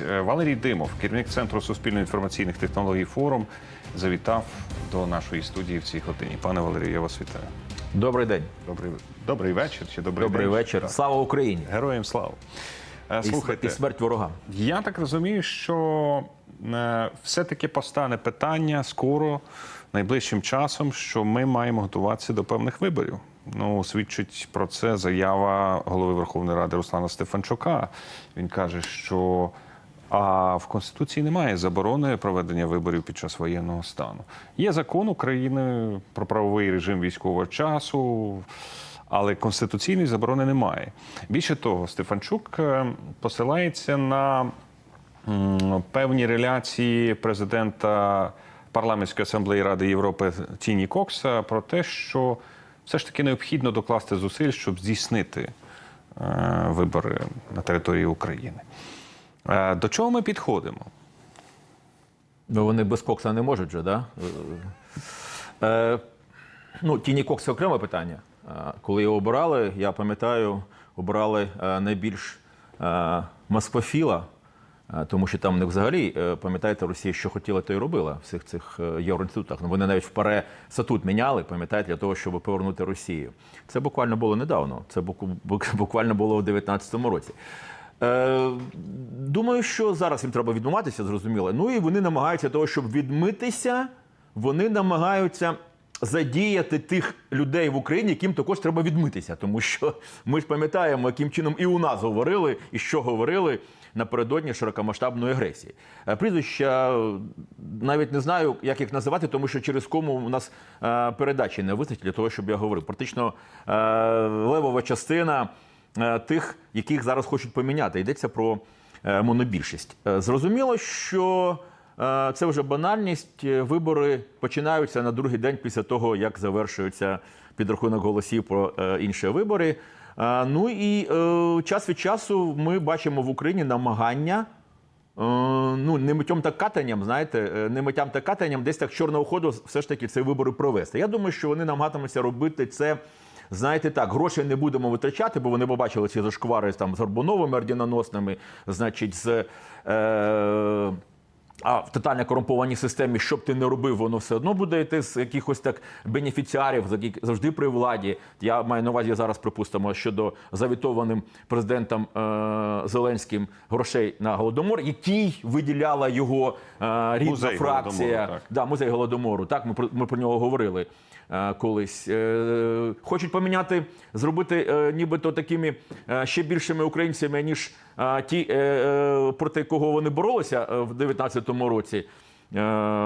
Е, Валерій Димов, керівник центру суспільно-інформаційних технологій форум, завітав до нашої студії в цій годині. Пане Валерію, я вас вітаю. Добрий день, Добрий, добрий вечір чи добрий, добрий день? вечір. Так. Слава Україні! Героям слава. Е, Слухайте, і смерть ворогам. я так розумію, що е, все-таки постане питання скоро, найближчим часом, що ми маємо готуватися до певних виборів. Ну, свідчить про це заява голови Верховної Ради Руслана Стефанчука. Він каже, що а в Конституції немає заборони проведення виборів під час воєнного стану. Є закон України про правовий режим військового часу. Але конституційної заборони немає. Більше того, Стефанчук е, посилається на певні реляції президента парламентської асамблеї Ради Європи Тіні Кокса про те, що все ж таки необхідно докласти зусиль, щоб здійснити е, вибори на території України. Е, До чого ми підходимо? Ну вони без кокса не можуть же, да? Е, ну, Тіні Кокс це окреме питання. Е, Коли його обирали, я пам'ятаю, обирали е, найбільш москвофіла, тому що там них взагалі, пам'ятаєте, Росія що хотіла, то й робила в всіх цих євроінститутах. Ну, вони навіть в ПАРЕ статут міняли, пам'ятаєте, для того, щоб повернути Росію. Це буквально було недавно. Це буквально було в 2019 році. Е, думаю, що зараз їм треба відмиватися, зрозуміло. Ну і вони намагаються того, щоб відмитися, вони намагаються задіяти тих людей в Україні, яким також треба відмитися. Тому що ми ж пам'ятаємо, яким чином і у нас говорили, і що говорили напередодні широкомасштабної агресії. Е, Прізвища е, навіть не знаю, як їх називати, тому що через кому у нас е, передачі не вистачить для того, щоб я говорив. Практично левова частина тих, яких зараз хочуть поміняти. Йдеться про е, монобільшість. Е, Зрозуміло, що е, це вже банальність. Е, Вибори починаються на другий день після того, як завершується підрахунок голосів про е, інші вибори. Е, Ну і е, час від часу ми бачимо в Україні намагання. Е, Ну, не миттям та катанням, знаєте, е, не миттям та катанням, десь так чорного ходу все ж таки ці вибори провести. Я думаю, що вони намагатимуться робити це. Знаєте, так, гроші не будемо витрачати, бо вони побачили ці зашквари там з Горбуновими ордіноносними, значить, з. Е- а в тотально корумпованій системі, що б ти не робив, воно все одно буде йти з якихось так бенефіціарів, які завжди при владі. Я маю на увазі зараз, припустимо, щодо завітованим президентом е- Зеленським грошей на голодомор, який виділяла його е- рідна Музей фракція. Голодомору, так. Да, музей голодомору. Так, ми про ми про нього говорили е, колись. Е, хочуть поміняти, зробити е, нібито такими е, ще більшими українцями, ніж ті, е, е, проти кого вони боролися е, в 19-му році.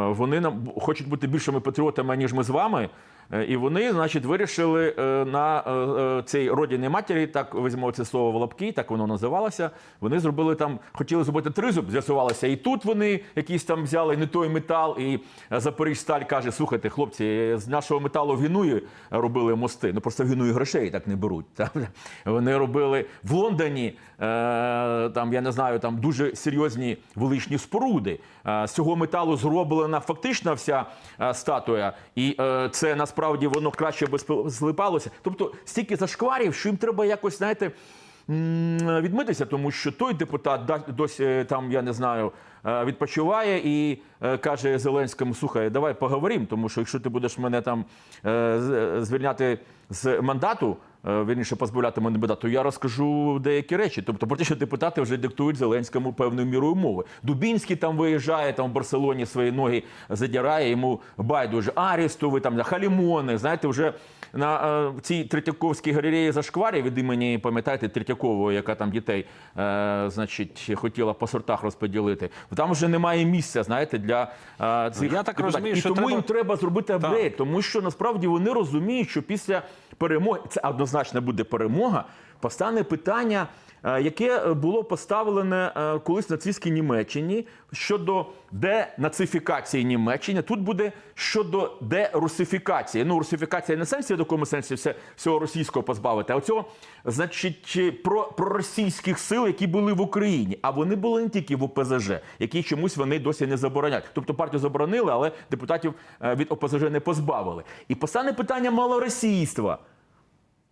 Вони нам хочуть бути більшими патріотами, ніж ми з вами. Е, І вони, значить, вирішили е, на е, цій родині матері, так візьмемо це слово в лапки, так воно називалося. Вони зробили там, хотіли зробити тризуб, з'ясувалося, і тут вони якісь там взяли не той метал. І Запоріжсталь каже: слухайте, хлопці, з нашого металу в робили мости. Ну просто в грошей так не беруть. Там, вони робили в Лондоні, там я не знаю, там дуже серйозні величні споруди. З цього металу зроблена фактично вся статуя, і це насправді воно краще би злипалося. Тобто стільки зашкварів, що їм треба якось, знаєте. Відмитися, тому що той депутат досі е, там, я не знаю, е, відпочиває і е, каже Зеленському: слухай, давай поговоримо, тому що якщо ти будеш мене там звільняти з мандату, вірніше позбавляти мене мандату, то я розкажу деякі речі. Тобто, про те, що депутати вже диктують Зеленському певною мірою мови. Дубінський там виїжджає, там в Барселоні свої ноги задирає, йому байдуже Арістові, там Халімони. Знаєте, вже на е, цій Третьяковській галереї зашкварі від імені, пам'ятаєте, Третьякової, яка там дітей, е, значить, хотіла по сортах розподілити. Там вже немає місця, знаєте, для е, цих Я так депутатів. розумію, І що тому треба- їм треба зробити апгрейд, тому що насправді вони розуміють, що після перемоги це однозначно буде перемога. Постане питання, е, яке було поставлене е, колись в нацистській Німеччині щодо денацифікації Німеччини. Тут буде щодо дерусифікації. Ну, русифікація не сенсі в такому сенсі все, всього російського позбавити, а оцього, значить, про, проросійських сил, які були в Україні. А вони були не тільки в ОПЗЖ, які чомусь вони досі не забороняють. Тобто партію заборонили, але депутатів е, від ОПЗЖ не позбавили. І постане питання малоросійства.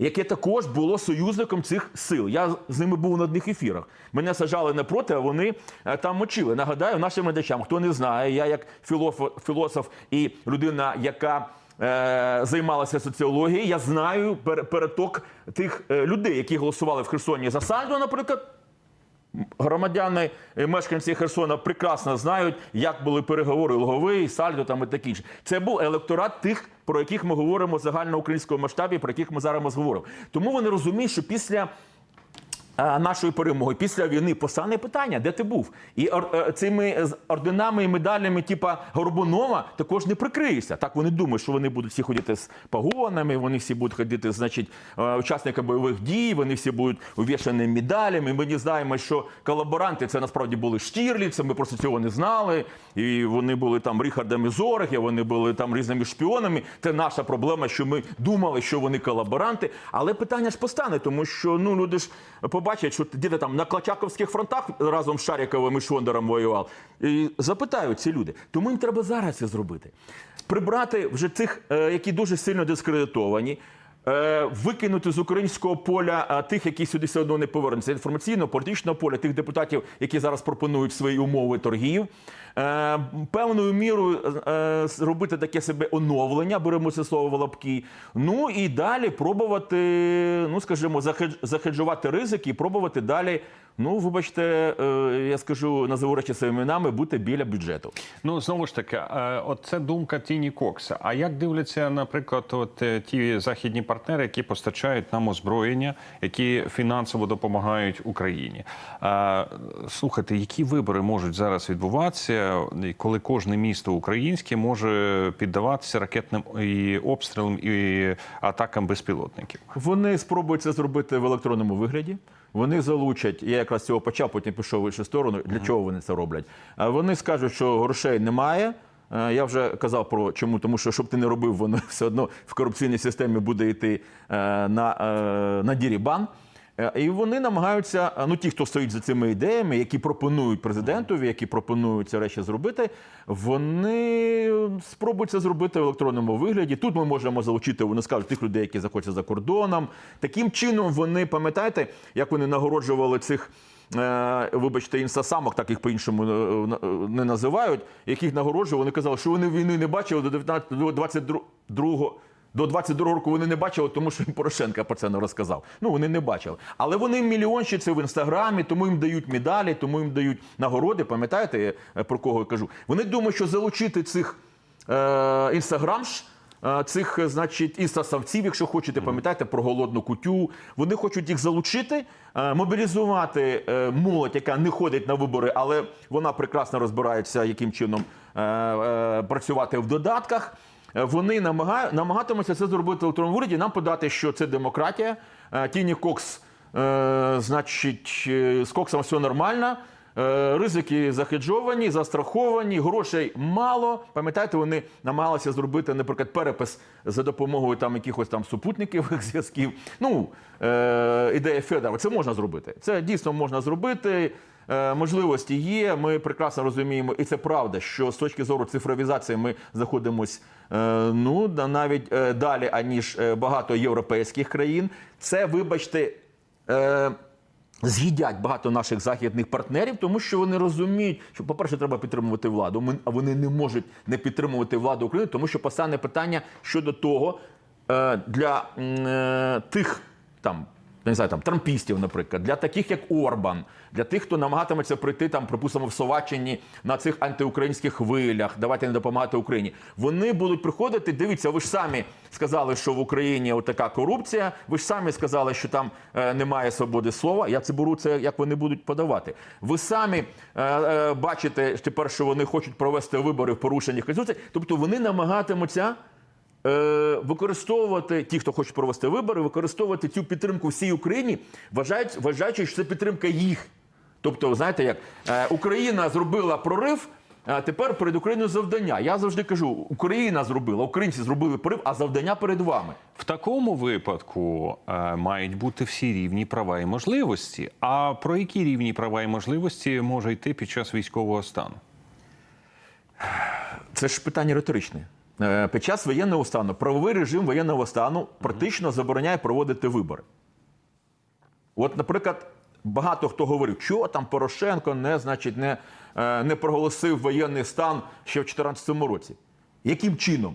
Яке також було союзником цих сил. Я з ними був на одних ефірах. Мене сажали напроти, а вони е, там мочили. Нагадаю нашим глядачам, хто не знає, я як філософ і людина, яка е, займалася соціологією, я знаю пер- переток тих е, людей, які голосували в Херсоні за Сальдо, наприклад. Громадяни, мешканці Херсона прекрасно знають, як були переговори Логовий, Сальдо там і таке інше. Це був електорат тих, про яких ми говоримо в загальноукраїнському масштабі, про яких ми зараз говоримо. Тому вони розуміють, що після нашої перемоги, після війни постане питання, де ти був? І е, цими орденами і медалями, типа Горбунова, також не прикриєшся. Так вони думають, що вони будуть всі ходити з погонами, вони всі будуть ходити, значить, е, учасниками бойових дій, вони всі будуть увішані медалями. Ми не знаємо, що колаборанти це насправді були Штірліці, ми просто цього не знали. І вони були там Ріхардами Зорге, вони були там різними шпіонами. Це наша проблема, що ми думали, що вони колаборанти. Але питання ж постане, тому що ну люди ж побачать, що діти там на Клачаковських фронтах разом з Шаріковим і Шондером воював. І запитають ці люди. Тому їм треба зараз це зробити. Прибрати вже цих, е, які дуже сильно дискредитовані. Е, Викинути з українського поля е, тих, які сюди все одно не повернуться, інформаційного, політичного поля, тих депутатів, які зараз пропонують свої умови торгів. Е, Певною мірою зробити таке себе оновлення, беремо це слово в лапки. Ну і далі пробувати, ну скажімо, захедж- захеджувати ризики пробувати далі. Ну, вибачте, е, я скажу, назову речі своїми іменами, бути біля бюджету. Ну знову ж таки, е, от це думка Тіні Кокса. А як дивляться, наприклад, от е, ті західні партнери, які постачають нам озброєння, які фінансово допомагають Україні? Слухайте, які вибори можуть зараз відбуватися, коли кожне місто українське може піддаватися ракетним і обстрілам і атакам безпілотників? Вони спробують це зробити в електронному вигляді. Вони залучать, я якраз цього почав, потім пішов в іншу сторону. Для чого вони це роблять? Вони скажуть, що грошей немає. Е, Я вже казав про чому, тому що щоб ти не робив, воно все одно в корупційній системі буде йти е, на, е, на дірібан. Е, І вони намагаються, е, ну ті, хто стоїть за цими ідеями, які пропонують президентові, які пропонують ці речі зробити, вони спробують це зробити в електронному вигляді. Тут ми можемо залучити, вони скажуть, тих людей, які знаходяться за кордоном. Таким чином, вони пам'ятаєте, як вони нагороджували цих. е, Вибачте, інстасамок, так їх по-іншому е, е, не називають, яких нагороджували, вони казали, що вони війни не бачили до 19, до 22 до 22 року вони не бачили, тому що їм Порошенко про це не розказав. Ну вони не бачили. Але вони мільйонщиці в інстаграмі, тому їм дають медалі, тому їм дають нагороди. Пам'ятаєте, про кого я кажу? Вони думають, що залучити цих е, інстаграмш. е, Цих, е, значить, інстасавців, якщо хочете, пам'ятаєте про голодну кутю. Вони хочуть їх залучити, е, мобілізувати е, молодь, яка не ходить на вибори, але вона прекрасно розбирається, яким чином е, е, працювати в додатках. Е, Вони намагаю, намагатимуться це зробити в електронному уряді. Нам подати, що це демократія. Е, Тіні Кокс, е, значить, з Коксом все нормально. Ризики захеджовані, застраховані, грошей мало. Пам'ятаєте, вони намагалися зробити, наприклад, перепис за допомогою там якихось там супутникових зв'язків. Ну, ідея Федорова, це можна зробити. Це дійсно можна зробити. Е, Можливості є. Ми прекрасно розуміємо, і це правда, що з точки зору цифровізації ми знаходимось е, ну навіть е, далі, аніж багато європейських країн. Це, вибачте. З'їдять багато наших західних партнерів, тому що вони розуміють, що, по-перше, треба підтримувати владу. Ми- А вони не можуть не підтримувати владу України, тому що постане питання щодо того, для тих там. Не знаю, там трампістів, наприклад, для таких як Орбан, для тих, хто намагатиметься прийти там, припустимо, в Словаччині на цих антиукраїнських хвилях, давайте не допомагати Україні. Вони будуть приходити. Дивіться, ви ж самі сказали, що в Україні отака корупція. Ви ж самі сказали, що там е, немає свободи слова. Я це беру це, як вони будуть подавати. Ви самі е, е, бачите тепер, що вони хочуть провести вибори в порушенні Конституції. Тобто вони намагатимуться. Е, використовувати ті, хто хоче провести вибори, використовувати цю підтримку всій Україні, вважають, вважаючи, що це підтримка їх. Тобто, знаєте, як е, Україна зробила прорив, а тепер перед Україною завдання. Я завжди кажу: Україна зробила, українці зробили прорив, а завдання перед вами. В такому випадку е, мають бути всі рівні права і можливості. А про які рівні права і можливості може йти під час військового стану? Це ж питання риторичне. Е, під час воєнного стану правовий режим воєнного стану практично забороняє проводити вибори. От, наприклад, багато хто говорив, що там Порошенко не, значить, не, е, не проголосив воєнний стан ще в 2014 році. Яким чином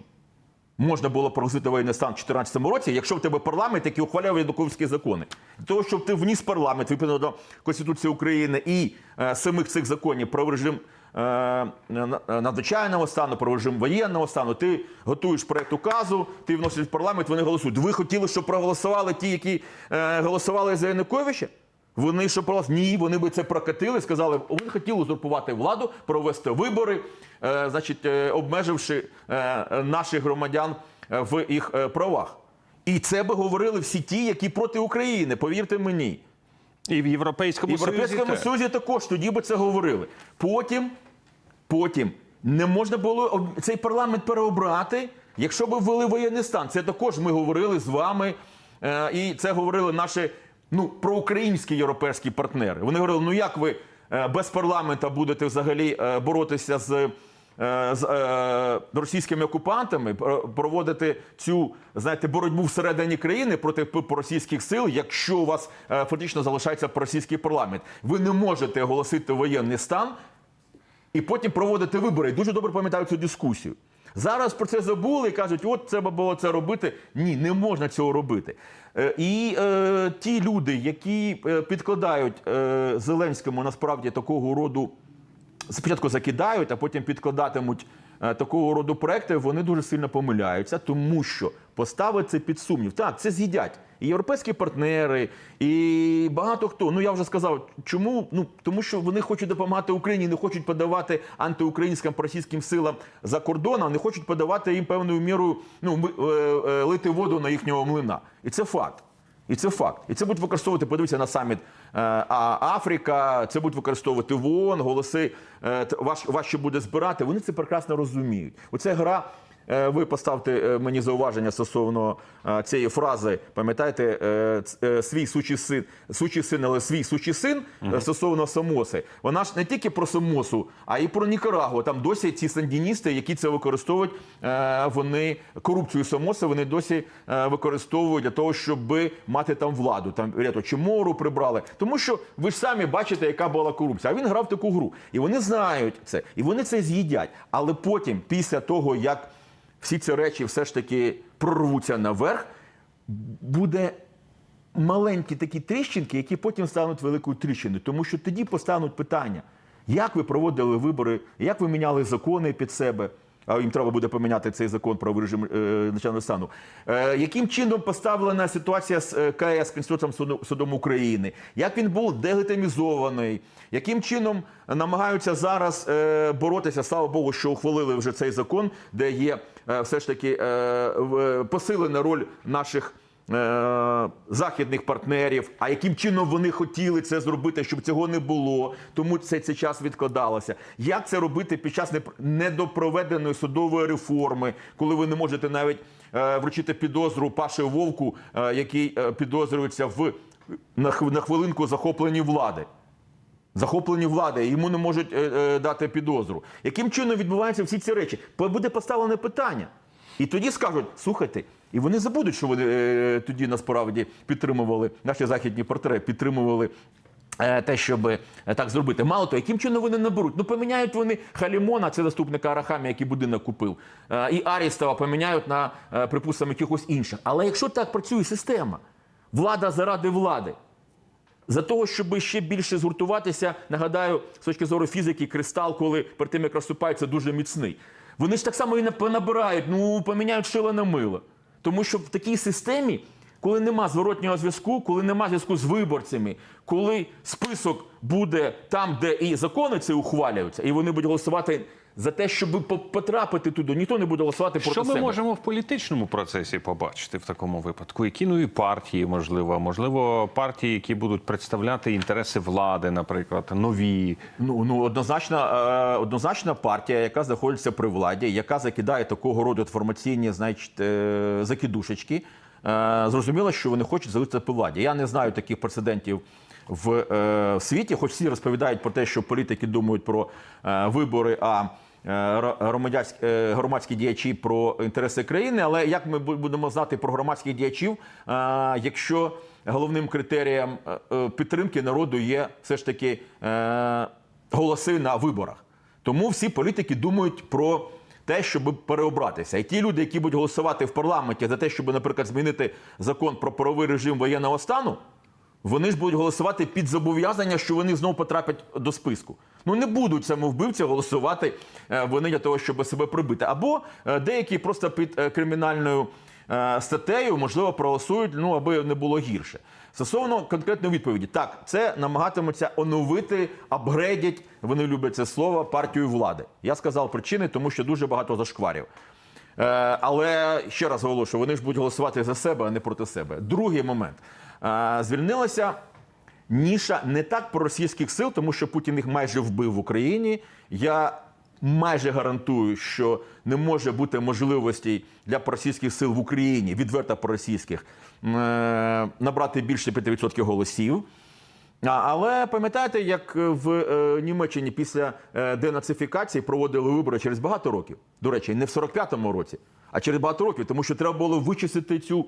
можна було проголосити воєнний стан в 2014 році, якщо в тебе парламент, який ухваляв ядуковські закони? Для того, щоб ти вніс парламент відповідно до Конституції України і е, самих цих законів про режим надзвичайного стану, про режим воєнного стану, ти готуєш проект указу, ти вносиш в парламент, вони голосують. Ви хотіли, щоб проголосували ті, які е, голосували за Януковича? Вони що просто ні, вони би це прокатили, сказали, вони хотіли узурпувати владу, провести вибори, е, значить, е, обмеживши е, наших громадян е, в їх е, правах. І це би говорили всі ті, які проти України, повірте мені. І в Європейському, І в Європейському Союзі. Союзі також тоді би це говорили. Потім, потім не можна було цей парламент переобрати, якщо б ввели воєнний стан. Це також ми говорили з вами, е, і це говорили наші ну, проукраїнські європейські партнери. Вони говорили: ну як ви е, без парламента будете взагалі е, боротися з. З російськими окупантами пр- проводити цю знаєте боротьбу всередині країни проти російських сил, якщо у вас фактично залишається російський парламент, ви не можете оголосити воєнний стан і потім проводити вибори. І дуже добре пам'ятаю цю дискусію. Зараз про це забули і кажуть, от треба було це робити. Ні, не можна цього робити. Е, І е, ті люди, які е, підкладають е, Зеленському насправді такого роду спочатку закидають, а потім підкладатимуть е, такого роду проекти, вони дуже сильно помиляються, тому що поставити це під сумнів. Так, це з'їдять. І європейські партнери, і багато хто. Ну я вже сказав, чому? Ну тому що вони хочуть допомагати Україні, не хочуть подавати антиукраїнським російським силам за кордоном, не хочуть подавати їм певною мірою ну, е, е, лити воду на їхнього млина. І це факт. І це факт. І це будуть використовувати, подивіться на саміт е, а, Африка, це будуть використовувати в ООН, голоси важче буде збирати. Вони це прекрасно розуміють. Оце гра. Е, Ви поставте е, мені зауваження стосовно е, цієї фрази. Пам'ятаєте, свій сучий син, сучий син, але свій сучий син стосовно самоси. Вона ж не тільки про самосу, а й про Нікарагу. Там досі ці сандіністи, які це використовують, вони корупцію самоси, вони досі використовують для того, щоб мати там владу. Там рято Чимору прибрали. Тому що ви ж самі бачите, яка була корупція. А він грав таку гру. І вони знають це, і вони це з'їдять. Але потім, після того, як всі ці речі все ж таки прорвуться наверх, буде маленькі такі тріщинки, які потім стануть великою тріщиною. Тому що тоді постануть питання, як ви проводили вибори, як ви міняли закони під себе. А їм треба буде поміняти цей закон про режим е, начального стану. Е, яким чином поставлена ситуація з е, КС Конституційним судом України? Як він був делегітимізований? Яким чином намагаються зараз боротися? Слава Богу, що ухвалили вже цей закон, де є все ж таки посилена роль наших західних партнерів, а яким чином вони хотіли це зробити, щоб цього не було, тому цей, цей час відкладалося. Як це робити під час недопроведеної судової реформи, коли ви не можете навіть е, вручити підозру Паше Вовку, е, який е, підозрюється в на, хвилинку захопленні влади? захоплені влади, йому не можуть е, е, дати підозру. Яким чином відбуваються всі ці речі? Буде поставлене питання. І тоді скажуть: слухайте, і вони забудуть, що вони е, тоді насправді підтримували, наші західні партнери підтримували. е, Те, щоб е, так зробити, мало того, яким чином вони наберуть? Ну поміняють вони Халімона, це заступника Арахамі, який будинок купив, е, і Арістова поміняють на припустимо якихось інших. Але якщо так працює система, влада заради влади, за того, щоб ще більше згуртуватися, нагадаю, з точки зору фізики, кристал, коли перед тим як розсипається, дуже міцний. Вони ж так само і не понабирають, ну поміняють шило на мило. Тому що в такій системі, коли нема зворотнього зв'язку, коли нема зв'язку з виборцями, коли список буде там, де і закони це ухвалюються, і вони будуть голосувати за те, щоб по- потрапити туди, ніхто не буде голосувати проти Що ми себе. можемо в політичному процесі побачити в такому випадку? Які нові партії, можливо, можливо, партії, які будуть представляти інтереси влади, наприклад, нові. Ну, ну однозначно, е, однозначна партія, яка знаходиться при владі, яка закидає такого роду інформаційні значить, е, закидушечки, е, зрозуміло, що вони хочуть залишитися при владі. Я не знаю таких прецедентів в е, світі, хоч всі розповідають про те, що політики думають про е, вибори, а громадські діячі про інтереси країни. Але як ми будемо знати про громадських діячів, е, якщо головним критерієм е, е, підтримки народу є все ж таки е, голоси на виборах? Тому всі політики думають про те, щоб переобратися. І ті люди, які будуть голосувати в парламенті за те, щоб, наприклад, змінити закон про правовий режим воєнного стану, вони ж будуть голосувати під зобов'язання, що вони знову потраплять до списку. Ну не будуть самовбивці голосувати е, вони для того, щоб себе прибити. Або е, деякі просто під е, кримінальною статтею, можливо, проголосують, ну аби не було гірше. Стосовно конкретної відповіді, так, це намагатимуться оновити, апгрейдять, вони люблять це слово, партію влади. Я сказав причини, тому що дуже багато зашкварів. Але ще раз оголошую, вони ж будуть голосувати за себе, а не проти себе. Другий момент. Звільнилася ніша не так проросійських сил, тому що Путін їх майже вбив в Україні. Я майже гарантую, що не може бути можливостей для проросійських сил в Україні, відверто проросійських, е, набрати більше 5% голосів. Але пам'ятаєте, як в е, Німеччині після е, денацифікації проводили вибори через багато років? До речі, не в 45-му році, а через багато років, тому що треба було вичистити цю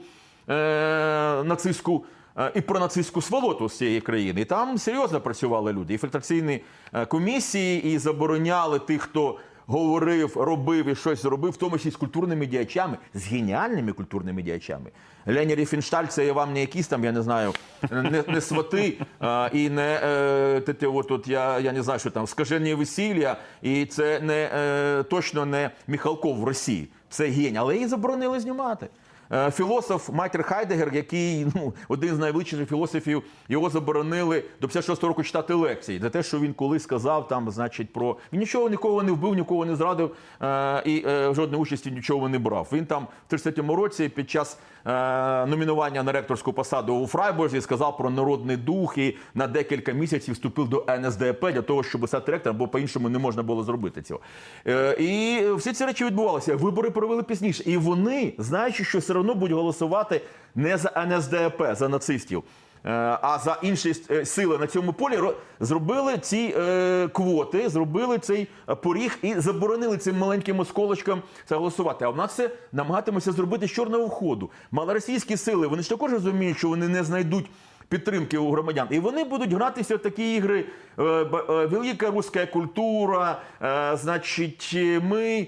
нацистську е, і пронацистську сволоту з цієї країни. І там серйозно працювали люди. І фільтраційні е, комісії, і забороняли тих, хто говорив, робив і щось робив, в тому числі з культурними діячами, з геніальними культурними діячами. Лені Ріфеншталь це є вам не якісь там, я не знаю, не, не свати а, і не е, те, от, от, я, я не знаю, що там скажені весілля, і це не е, точно не Міхалков в Росії. Це гень, але її заборонили знімати. Е, Філософ Майтер Хайдегер, який ну, один з найвищих філософів, його заборонили до 56 року читати лекції за те, що він колись сказав там, значить, про він нічого нікого не вбив, нікого не зрадив е, і е, жодної участі нічого не брав. Він там в 33-му році під час номінування на ректорську посаду у Фрайбурзі сказав про народний дух і на декілька місяців вступив до НСДАП для того, щоб стати ректором, бо по-іншому не можна було зробити цього. І всі ці речі відбувалися. Вибори провели пізніше. І вони, знаючи, що все одно будуть голосувати не за НСДАП, за нацистів. е, А за інші е, сили на цьому полі зробили ці е, квоти, зробили цей поріг і заборонили цим маленьким осколочкам це голосувати. А в нас це намагатимося зробити з чорного входу. Малоросійські сили вони ж також розуміють, що вони не знайдуть підтримки у громадян. І вони будуть гратися в такі ігри. е, е, Велика руська культура, е, значить, ми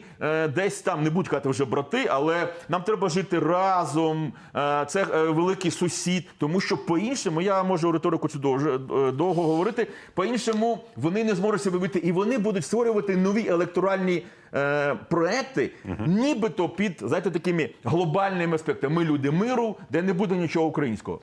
десь там не будуть казати вже брати, але нам треба жити разом. Це великий сусід, тому що по-іншому, я можу риторику цю довго, говорити. По-іншому вони не зможуть себе вийти, і вони будуть створювати нові електоральні. Проекти, нібито під знаєте, такими глобальними аспектами. Ми люди миру, де не буде нічого українського.